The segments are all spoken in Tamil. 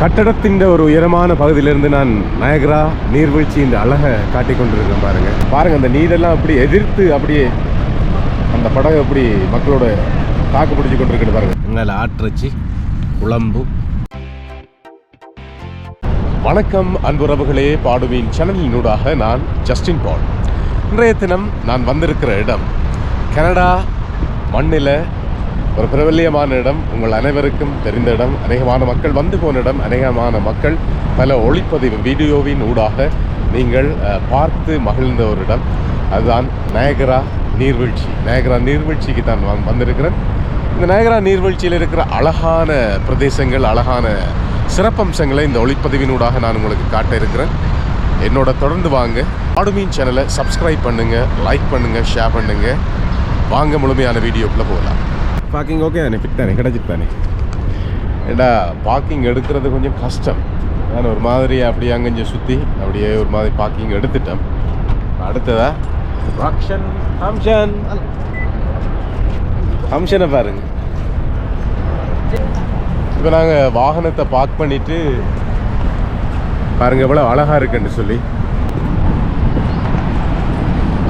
கட்டடத்தின் ஒரு உயரமான பகுதியிலிருந்து நான் நயகரா நீர்வீழ்ச்சியின் அழகை காட்டிக் கொண்டிருக்கேன் பாருங்க. பாருங்க அந்த நீரெல்லாம் அப்படி எதிர்த்து அப்படியே அந்த படகு அப்படி மக்களோட தாக்கு பிடிச்சு கொண்டிருக்கிறது பாருங்க. மேலே ஆற்றச்சி குழம்பு. வணக்கம் அன்புறவுகளே பாடுவின் சேனலினூடாக நான் ஜஸ்டின் பால். இன்றைய தினம் நான் வந்திருக்கிற இடம் கனடா மண்ணில் ஒரு பிரபல்யமான இடம். உங்கள் அனைவருக்கும் தெரிந்த இடம். அநேகமான மக்கள் வந்து போன இடம். அநேகமான மக்கள் பல ஒளிப்பதிவு வீடியோவின் ஊடாக நீங்கள் பார்த்து மகிழ்ந்த ஒரு இடம். அதுதான் நயகரா நீர்வீழ்ச்சி. நயகரா நீர்வீழ்ச்சிக்கு தான் நான் வந்திருக்கிறேன். இந்த நயகரா நீர்வீழ்ச்சியில் இருக்கிற அழகான பிரதேசங்கள் அழகான சிறப்பம்சங்களை இந்த ஒளிப்பதிவினூடாக நான் உங்களுக்கு காட்ட இருக்கிறேன். என்னோட தொடர்ந்து வாங்க. ஆடுமீன் சேனலை சப்ஸ்கிரைப் பண்ணுங்கள் லைக் பண்ணுங்கள் ஷேர் பண்ணுங்கள் வாங்க முழுமையான வீடியோக்குள்ளே போகலாம். பார்க்கிங் ஓகே தானே? ஃபிட் தானே? கிடச்சிட்டு தானே? ஏண்டா பார்க்கிங் எடுக்கிறது கொஞ்சம் கஷ்டம். நான் ஒரு மாதிரி அப்படியே அங்கஞ்சு சுற்றி அப்படியே ஒரு மாதிரி பார்க்கிங் எடுத்துட்டேன். அடுத்ததா? ராக்ஷன் ஹம்ஷன் ஹம்ஷனை பாருங்க. இப்போ நாங்கள் வாகனத்தை பார்க் பண்ணிவிட்டு பாருங்க எவ்வளோ அழகாக இருக்குன்னு சொல்லி.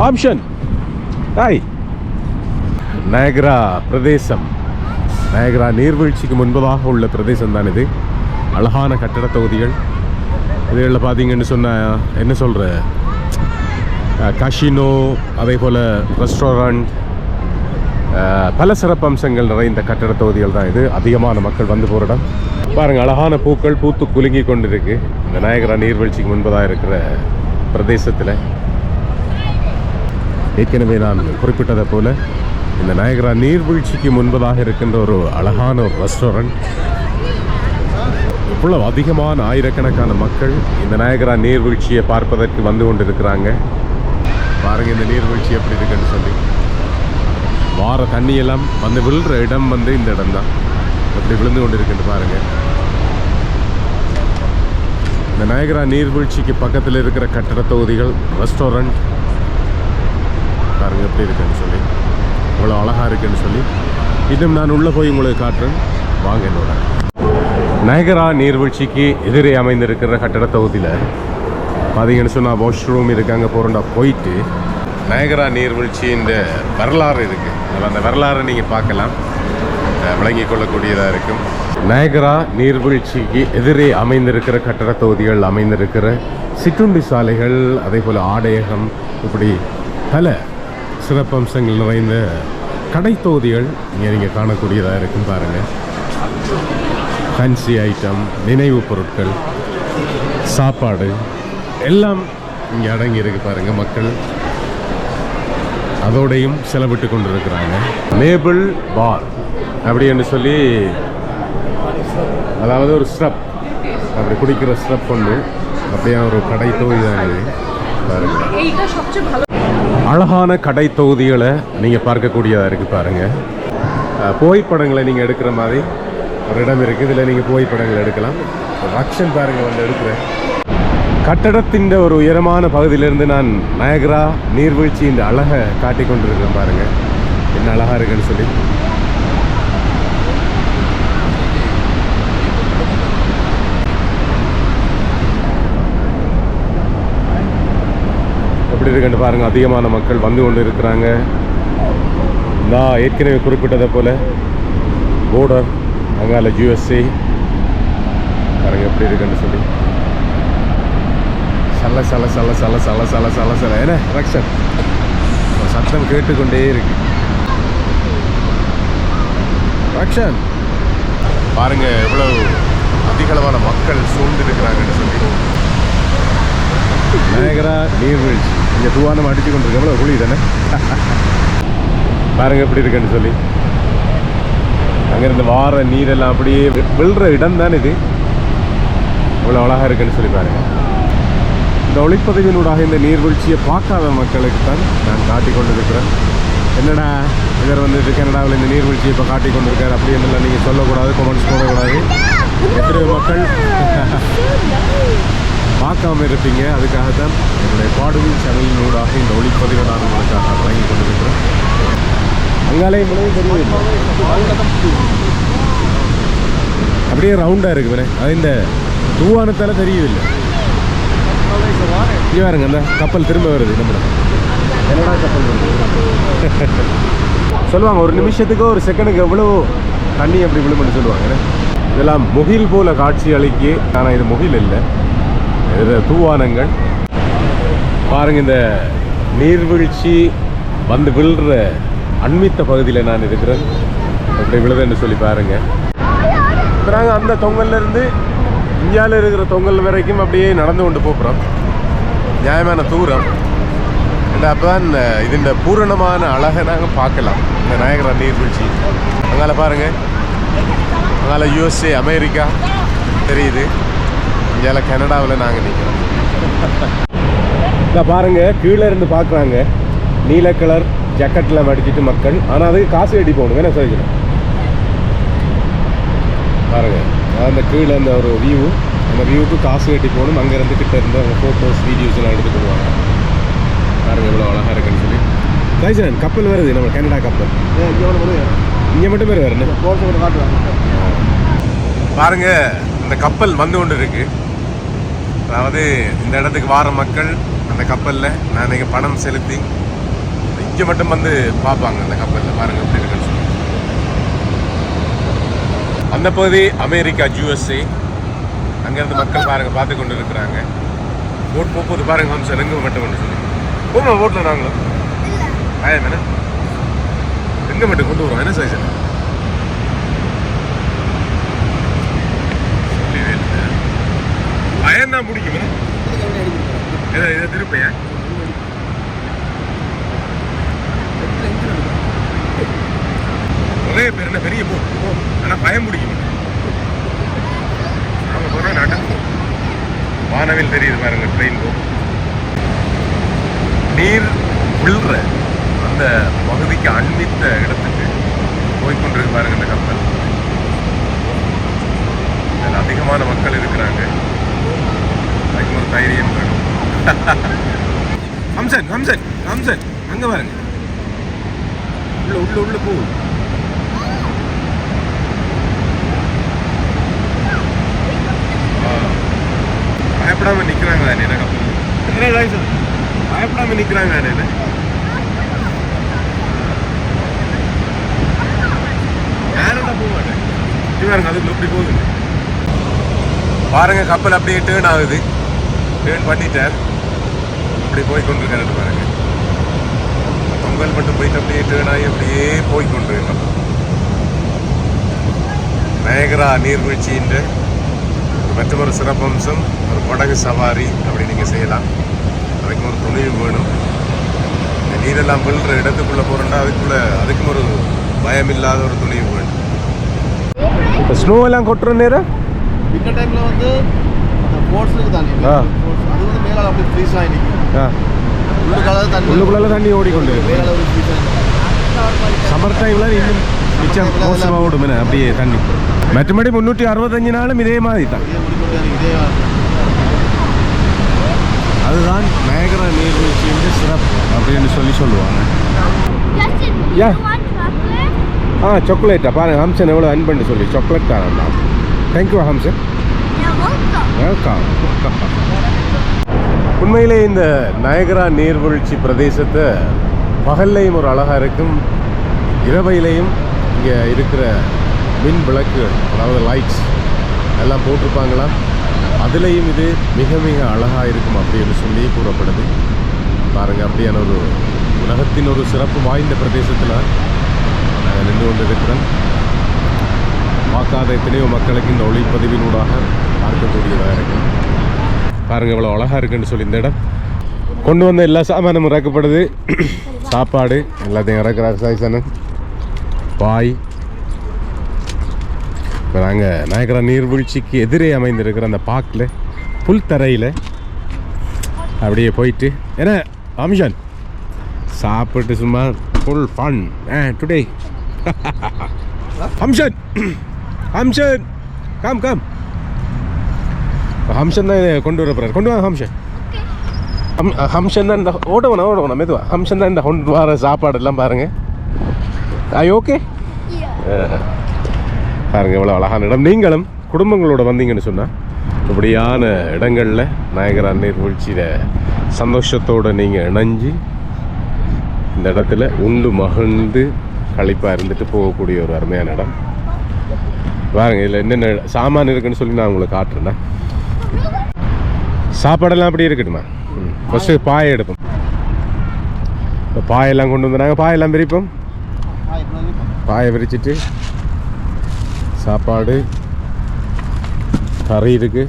ஆப்ஷன் ஹாய் நயகரா பிரதேசம். நயகரா நீர்வீழ்ச்சிக்கு முன்பதாக உள்ள பிரதேசம் தான் இது. அழகான கட்டட தொகுதிகள். இதில் பார்த்தீங்கன்னு சொன்ன என்ன சொல்கிற கஷினோ அதே போல் ரெஸ்டாரண்ட் பல சிறப்பம்சங்கள் நிறைந்த கட்டட தொகுதிகள் தான் இது. அதிகமான மக்கள் வந்து போகிற இடம். பாருங்கள் அழகான பூக்கள் பூத்து குலுங்கி கொண்டிருக்கு. இந்த நாயகரா நீர்வீழ்ச்சிக்கு முன்பதாக இருக்கிற பிரதேசத்தில். ஏற்கனவே நான் குறிப்பிட்டதை போல் இந்த நாயகரா நீர்வீழ்ச்சிக்கு முன்பதாக இருக்கின்ற ஒரு அழகான ஒரு ரெஸ்டாரண்ட் இவ்வளவு அதிகமான ஆயிரக்கணக்கான மக்கள் இந்த நாயகரா நீர்வீழ்ச்சியை பார்ப்பதற்கு வந்து கொண்டிருக்கிறாங்க. பாருங்க இந்த நீர்வீழ்ச்சி எப்படி இருக்குன்னு சொல்லி. வார தண்ணியெல்லாம் வந்து விழுற இடம் வந்து இந்த இடம் தான் அப்படி விழுந்து கொண்டிருக்குன்னு பாருங்க. இந்த நாயகரா நீர்வீழ்ச்சிக்கு பக்கத்தில் இருக்கிற கட்டட தொகுதிகள் ரெஸ்டாரண்ட் பாருங்க எப்படி இருக்குன்னு சொல்லி. அவ்வளோ அழகாக இருக்குன்னு சொல்லி இன்னும் நான் உள்ளே போய் உங்களுக்கு காட்டுறேன். வாங்க என்னோட. நயகரா நீர்வீழ்ச்சிக்கு எதிரே அமைந்திருக்கிற கட்டட தொகுதியில் பார்த்தீங்கன்னு சொன்னால் வாஷ்ரூம் இருக்கு அங்கே போகிறோண்டா போயிட்டு நயகரா நீர்வீழ்ச்சியின் வரலாறு இருக்குது அதில் அந்த வரலாறை நீங்கள் பார்க்கலாம். விளங்கி கொள்ளக்கூடியதாக இருக்கும். நயகரா நீர்வீழ்ச்சிக்கு எதிரே அமைந்திருக்கிற கட்டட தொகுதிகள் அமைந்திருக்கிற சிற்றுண்டி சாலைகள் அதே போல் ஆடையகம் இப்படி பல சிறப்பம்சங்கள் நிறைந்த கடை தொகுதிகள் இங்கே நீங்கள் காணக்கூடியதாக இருக்கும் பாருங்கள் ஃபேன்சி ஐட்டம் நினைவு பொருட்கள் சாப்பாடு எல்லாம் இங்கே அடங்கி இருக்கு பாருங்கள் மக்கள். அதோடையும் செலவிட்டு கொண்டிருக்கிறாங்க. மேபிள் பார் அப்படின்னு சொல்லி அதாவது ஒரு ஸ்ரப் அப்படி குடிக்கிற ஸ்ரப் ஒன்று அப்படியே ஒரு கடை தொகுதி தான் பாருங்கள் அழகான கடை தொகுதிகளை நீங்கள் பார்க்கக்கூடியதாக இருக்குது பாருங்கள் புகைப்படங்களை நீங்கள் எடுக்கிற மாதிரி ஒரு இடம் இருக்குது இதில் நீங்கள் புகைப்படங்கள் எடுக்கலாம். ரக்ஷன் பாருங்கள் வந்து எடுக்கிறேன். கட்டடத்தின் ஒரு உயரமான பகுதியிலிருந்து நான் நயகரா நீர்வீழ்ச்சியின் அழகை காட்டி கொண்டிருக்கிறேன் பாருங்கள் என்ன அழகாக இருக்குன்னு சொல்லி. எப்படி இருக்குன்னு பாருங்க அதிகமான மக்கள் வந்து கொண்டு இருக்கிறாங்க நான் ஏற்கனவே குறிப்பிட்டதை போல போர்டர் அங்கால யூஎஸ்ஏ பாருங்க எப்படி இருக்குன்னு சொல்லி. சல சல சல சல சல சல சல சல. என்ன ரக்ஷன்? சத்தம் கேட்டுக்கொண்டே இருக்கு. ரக்ஷன்? பாருங்க எவ்வளவு அதிகளவான மக்கள் சூழ்ந்து இருக்கிறாங்கன்னு சொல்லி. நயகரா நீர்வீழ்ச்சி. இங்கே தூவானம் அடிச்சு கொண்டிருக்கு எவ்வளோ குழி தானே பாருங்க எப்படி இருக்குன்னு சொல்லி. அங்கேருந்து வார நீரெல்லாம் அப்படியே விழுற இடம் தான் இது. இவ்வளோ அழகாக இருக்குன்னு சொல்லி பாருங்க. இந்த ஒளிப்பதிவினூடாக இந்த நீர்வீழ்ச்சியை பார்க்காத மக்களுக்கு தான் நான் காட்டிக் கொண்டிருக்கிறேன். என்னடா இவர் வந்துட்டு கனடாவில் இந்த நீர்வீழ்ச்சியை இப்போ காட்டிக் கொண்டிருக்காரு? அப்படி என்னெல்லாம் நீங்கள் சொல்லக்கூடாது கமெண்ட்ஸ் போடக்கூடாது. எத்தனை மக்கள். பார்க்காம இருப்பீங்க. அதுக்காக தான் என்னுடைய பாடல் சேனலினூடாக இந்த ஒளிப்பதிவை நான் உங்களுக்காக வழங்கி கொண்டிருக்கிறேன். அங்காலே இவ்வளவு தெரியவில்லை அப்படியே ரவுண்டாக இருக்கு அது இந்த தூவானத்தால் தெரியவில்லை. இங்கே பாருங்க அந்த கப்பல் திரும்ப வருது நம்ம என்னடா கப்பல் சொல்லுவாங்க ஒரு நிமிஷத்துக்கு ஒரு செகண்டுக்கு எவ்வளோ தண்ணி அப்படி விழுமுன்னு சொல்லுவாங்க இதெல்லாம் முகில் போல காட்சி அளிக்கு ஆனால் இது முகில் இல்லை. இது தூவானங்கள். பாருங்கள் இந்த நீர்வீழ்ச்சி வந்து விழுற அண்மித்த பகுதியில் நான் இருக்கிறேன். அப்படி விழுதுன்னு சொல்லி பாருங்கள் நாங்கள் அந்த தொங்கல்லேருந்து இந்தியாவில் இருக்கிற தொங்கல் வரைக்கும் அப்படியே நடந்து கொண்டு போகிறோம் நியாயமான தூரம். அப்போ தான் இதுண்ட பூரணமான அழகை நாங்கள் பார்க்கலாம். இந்த நாயகரா நீர்வீழ்ச்சி. அங்கால பாருங்கள் அதனால் யூஎஸ்ஏ அமெரிக்கா. தெரியுது. இந்தியாவில் கனடாவில் நாங்கள் நிற்கிறோம் இதை பாருங்க கீழே இருந்து பார்க்குறாங்க நீல கலர் ஜக்கெட்டில் மடிச்சிட்டு மக்கள். ஆனால் அதுக்கு காசு கட்டி போகணும். என்ன சொல்லிக்கணும் பாருங்க. அந்த கீழே அந்த ஒரு வியூ அந்த வியூவுக்கு காசு கட்டி போகணும். அங்கேருந்து கிட்ட இருந்து அவங்க ஃபோட்டோஸ் வீடியோஸ் எல்லாம் எடுத்து போடுவாங்க பாருங்க எவ்வளோ அழகாக இருக்குன்னு சொல்லி. கைசன் கப்பல் வருது. நம்ம கனடா கப்பல் இங்கே மட்டும் பேர் வரணும் பாருங்க இந்த கப்பல் வந்து கொண்டு இருக்கு. அதாவது இந்த இடத்துக்கு வார மக்கள் அந்த கப்பலில் நான் இங்கே பணம் செலுத்தி இங்கே மட்டும் வந்து பார்ப்பாங்க அந்த கப்பலில். பாருங்க எப்படி இருக்குன்னு சொல்லி. அந்த பகுதி அமெரிக்கா யூஎஸ்ஏ அங்கேருந்து மக்கள் பாருங்க பார்த்து கொண்டு இருக்கிறாங்க போட் போகும்போது பாருங்க ஹம்சன் எங்கே மட்டும் கொண்டு சொல்லி. போமா போட்டில் நாங்களும்? ஆயம் என்ன? எங்கே மட்டும் கொண்டு வரோம் என்ன சைஸ் பயம் தான் பிடிக்குமா இதை இதை திருப்பையா? ஒரே பேர் என்ன? பெரிய போ. ஆனால் பயம் பிடிக்கும். அவங்க போகிற நடந்து வானவில் தெரியுது பாருங்க ட்ரெயின் போ. நீர் விழுற அந்த பகுதிக்கு அண்மித்த இடத்துக்கு போய்கொண்டிருக்கு பாருங்க இந்த கப்பல். இதில் அதிகமான மக்கள் இருக்கிறாங்க. அதுக்கு ஒரு தைரியம் வேணும். ஹம்சன் ஹம்சன் ஹம்சன் அங்க பாருங்க. உள்ள உள்ள உள்ள போ. பயப்படாம நிக்கிறாங்க தானே என்ன கப்பல் பயப்படாம நிக்கிறாங்க தானே என்ன? நேரா போக மாட்டேன். இது பாருங்க அதுக்கு எப்படி போகுது. பாருங்க கப்பல் அப்படியே டேர்ன் ஆகுது. டேர்ன் பண்ணிட்டார். அப்படி போய் கொண்டிருக்காரு பாருங்க. பொங்கல் மட்டும் போயிட்டு அப்படியே டேர்ன் ஆகி அப்படியே போய் கொண்டிருக்கு கப்பல் நயகரா நீர்வீழ்ச்சியின் மற்றும் ஒரு சிறப்பம்சம் ஒரு படகு சவாரி அப்படி நீங்கள் செய்யலாம். அதுக்கு ஒரு துணிவு வேணும். இந்த நீரெல்லாம் விழுற இடத்துக்குள்ளே போகிறோம்னா அதுக்குள்ளே அதுக்கும் ஒரு பயம் இல்லாத ஒரு துணிவு வேணும். இப்போ ஸ்னோ எல்லாம் கொட்டுற நேரம்? வின்டர் டைம்ல வந்து ஆ. forts, அது வந்து மேலால அப்படியே ஃப்ரீஸ் ஆகி நிற்கும் தண்ணி உள்ளுக்குள்ள தண்ணி ஓடிக்கொண்டு சம்மர் டைமில் இன்னும் மிச்சம் மோசமாக ஓடும் என்ன? அப்படியே தண்ணி மற்றபடி முந்நூற்றி அறுபத்தஞ்சு நாளும் இதே மாதிரி தான். இதே முடிக்கொண்டே இருக்கு இதே அதுதான் மேகர நீர்வீழ்ச்சியின் சிறப்பு அப்படின்னு சொல்லி சொல்லுவாங்க. Chocolate? ஆ சாக்லேட்டா பாருங்க ஹம்சன் எவ்வளோ அன்பு சொல்லி. சாக்லேட் தானே தேங்க்யூ ஹம்சன். வெல்கம் உண்மையிலே இந்த நயகரா நீர்வீழ்ச்சி பிரதேசத்தை பகல்லையும் ஒரு அழகாக இருக்கும். இரவையிலையும் இங்கே இருக்கிற மின் விளக்கு அதாவது லைட்ஸ் எல்லாம் போட்டிருப்பாங்களாம் அதுலேயும் இது மிக மிக அழகாக இருக்கும் அப்படின்னு சொல்லி கூறப்படுது. பாருங்கள் அப்படியான ஒரு உலகத்தின் ஒரு சிறப்பு வாய்ந்த பிரதேசத்தில் நாங்கள் நின்று கொண்டு பார்க்காத எத்தனையோ மக்களுக்கு இந்த ஒளிப்பதிவினூடாக பார்க்கக்கூடியதாக இருக்கும் பாருங்க இவ்வளோ அழகாக இருக்குன்னு சொல்லி இந்த இடம். கொண்டு வந்த எல்லா சாமானும் இறக்கப்படுது. சாப்பாடு எல்லாத்தையும் இறக்குறாரு சாய்சனு பாய். இப்போ நாங்கள் நாயக்கரா நீர்வீழ்ச்சிக்கு எதிரே அமைந்திருக்கிற அந்த பார்க்கில் புல் தரையில் அப்படியே போயிட்டு என்ன அம்ஷன் சாப்பிட்டு சும்மா ஃபுல் ஃபன் ஆ டுடே அம்ஷன் அம்ஷன் காம் காம் ஹம்ஷன் தான் இதை கொண்டு வர போகிறார் கொண்டு வாங்க ஹம்ஷன். ஹம் ஹம்ஷன் தான் இந்த ஓட வேணாம் ஓட வேணாம் மெதுவா. ஹம்ஷன் தான் இந்த கொண்டு வர சாப்பாடெல்லாம் பாருங்க. I okay Yeah. பாருங்க இவ்வளோ அழகான இடம். நீங்களும் குடும்பங்களோட வந்தீங்கன்னு சொன்னால் இப்படியான இடங்களில் நாயகரா நீர்வீழ்ச்சியில் சந்தோஷத்தோடு நீங்கள் இணைஞ்சு இந்த இடத்துல உண்டு மகிழ்ந்து களைப்பாக இருந்துட்டு போகக்கூடிய ஒரு அருமையான இடம். பாருங்க இதில் என்னென்ன சாமான் இருக்குன்னு சொல்லி நான் உங்களுக்கு காட்டுறேன்னா சாப்பாடெல்லாம் அப்படியே இருக்கட்டுமா ஃபஸ்ட்டு பாயை எடுப்போம். இப்போ பாயெல்லாம் கொண்டு வந்து நாங்கள் பாயெல்லாம் விரிப்போம். பாயை விரிச்சிட்டு சாப்பாடு கறி இருக்கு.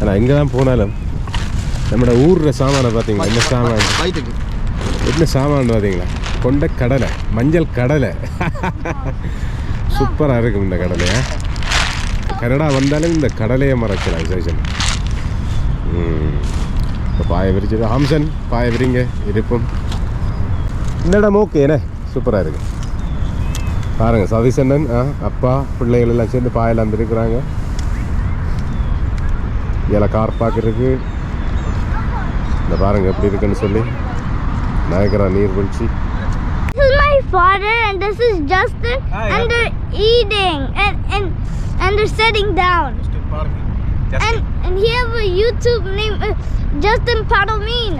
ஆனால் எங்கே தான் போனாலும் நம்மளோட ஊரில் சாமானை பார்த்தீங்களா என்ன சாமான்? என்ன சாமான் பார்த்தீங்களா கொண்ட கடலை மஞ்சள் கடலை. சூப்பராக இருக்கும் இந்த கடலையா? கனடா வந்தாலும் இந்த கடலையை மறக்கலாம் விசேஷம் இப்போ பாய விரிச்சது ஹாம்சன் பாய விரிங்க. இருப்போம் இந்த இடம் ஓகே என்ன? சூப்பராக இருக்கு. பாருங்க சதீசண்ணன் ஆ அப்பா பிள்ளைகள் எல்லாம் சேர்ந்து பாயெல்லாம் இருக்கிறாங்க இதில் கார் பார்க் இருக்கு. இந்த பாருங்க எப்படி இருக்குன்னு சொல்லி. நாயகரா நீர்வீழ்ச்சி This is my father and this is Justin and they're eating. And, and and they're sitting down. And and he have a YouTube name uh, Justin Paddlemean.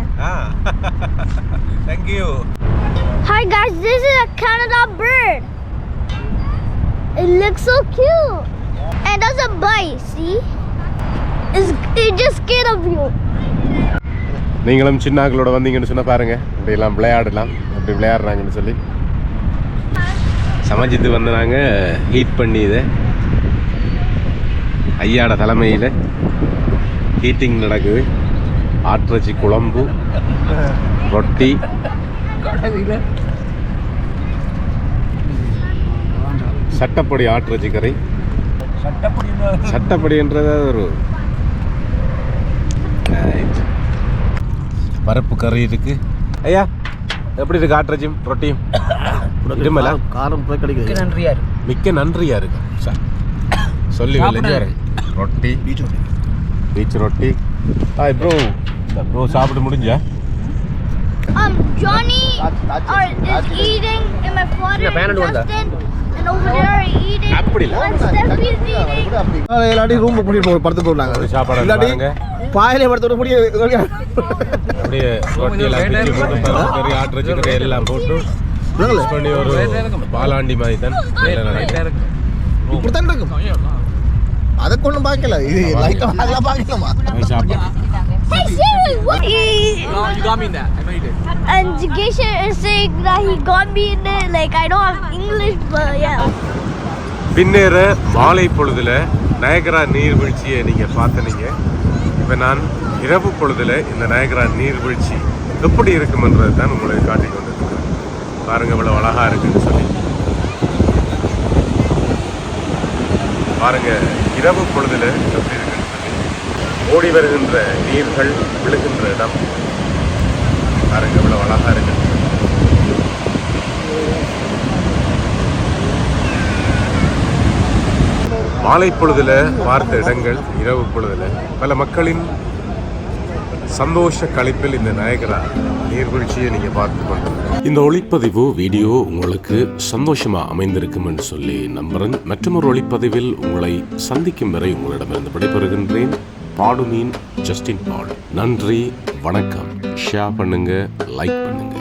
Thank you Hi guys, this is a Canada bird. It looks so cute. And there's a bite, see? It's, it just scared of you. நீங்களும் சின்னாக்களோட வந்தீங்கன்னு சொன்னால் பாருங்க இப்படியெல்லாம் விளையாடலாம் அப்படி விளையாடுறாங்கன்னு சொல்லி சமஜித்து வந்து நாங்கள் ஹீட் பண்ணி இதை ஐயாட தலைமையில் ஹீட்டிங் நடக்குது. ஆட்டிறச்சி குழம்பு ரொட்டி. சட்டப்படி ஆட்டிறச்சி கறி சட்டப்படின்றது ஒரு. பருப்பு கறி இருக்கு. ஐயா எப்படி இருக்கு ஆட்டிறச்சியும் ரொட்டியும்? இருமலா காரம் போய் கிடைக்குது மிக்க நன்றியா இருக்கு. ச- சொல்லி விளைஞ்சாரு ரொட்டி. பீச் ரொட்டி. ஹாய் ப்ரோ ப்ரோ சாப்பிட்டு முடிஞ்சா? Um, Johnny are, is eating, and my father and Justin, over there are eating. அப்படி இல்ல. And Steffi's eating. இல்லாட்டி ரூம் கூட்டிட்டு போய் படுத்து போடுறாங்க ஒரு சாப்பாடு பாருங்க. பாயிலே படுத்து விட முடியாது அப்படியே ரொட்டியெல்லாம் பிச்சு போட்டு பருப்பு கறி ஆட்டிறச்சி கறி எல்லாம் போட்டு பண்ணி ஒரு பாலாண்டி மாதிரி தான். நடக்கும். இப்படித்தான் இருக்கும் அதை கொண்டு பார்க்கல இது லைட்டா அதெல்லாம் சாப்பாடு Hey Siri, what? No, you got me in that. I know you did. And Geisha is saying that he got me in it. Like I don't have English, but yeah. பின்னேற மாலை பொழுதுல நயகரா நீர்வீழ்ச்சியை நீங்கள் பார்த்தனீங்க இப்போ நான் இரவு பொழுதுல இந்த நயகரா நீர்வீழ்ச்சி எப்படி இருக்குமென்றது தான் உங்களுக்கு காட்டிக் கொண்டிருக்கிறேன் பாருங்க இவ்வளோ அழகா இருக்குன்னு சொல்லி பாருங்க இரவு பொழுதில் எப்படி இருக்குன்னு சொல்லி ஓடி வருகின்ற நீர்கள் விழுகின்ற இடம். பாருங்க இவ்வளோ அழகாக இருக்குன்னு சொல்லி மாலை பொழுதில் பார்த்த இடங்கள் இரவு பொழுதில் பல மக்களின் சந்தோஷ கழிப்பில் இந்த நாயகரா நீர்வீழ்ச்சியை நீங்க பார்த்து கொண்டு இந்த ஒளிப்பதிவு வீடியோ உங்களுக்கு சந்தோஷமா அமைந்திருக்கும் என்று சொல்லி நம்புறேன். மற்றொரு ஒளிப்பதிவில் உங்களை சந்திக்கும் வரை உங்களிடமிருந்து விடைபெறுகின்றேன். பாடுமீன் ஜஸ்டின் பால். நன்றி வணக்கம். ஷேர் பண்ணுங்க லைக் பண்ணுங்க.